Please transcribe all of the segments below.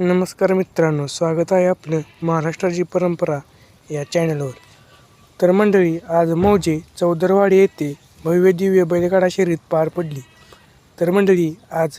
नमस्कार मित्रांनो स्वागत आहे आपलं महाराष्ट्राची परंपरा या चॅनलवर. तर मंडळी आज मौजे चौदरवाडी येथे भव्य दिव्य बैलगाडा शर्यत पार पडली. तर मंडळी आज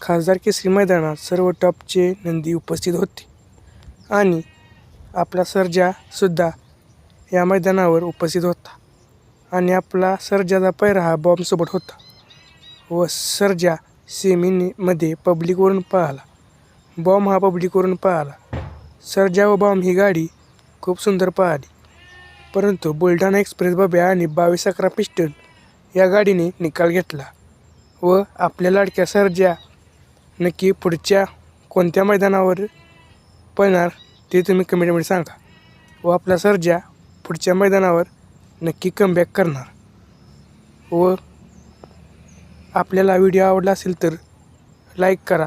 खासदार केसरी मैदानात सर्व टॉपचे नंदी उपस्थित होते. आणि आपला सर्जासुद्धा या मैदानावर उपस्थित होता. आणि आपला सर्जाचा पैरा हा बॉम्बसोबत होता. व सर्जा सेमीमध्ये पब्लिकवरून पळाला बॉम्ब हा पब्लिकवरून पळाला सर्जा व बॉम्ब ही गाडी खूप सुंदर पळाली परंतु बुलढाणा एक्सप्रेस बब्या आणि बावीस अकरा पिस्टन या गाडीने निकाल घेतला व आपल्या लाडक्या सर्जा नक्की पुढच्या कोणत्या मैदानावर पळणार ते तुम्ही कमेंटमध्ये सांगा व आपला सर्जा पुढच्या मैदानावर नक्की कमबॅक करणार. व आपल्याला व्हिडिओ आवडला असेल तर लाईक करा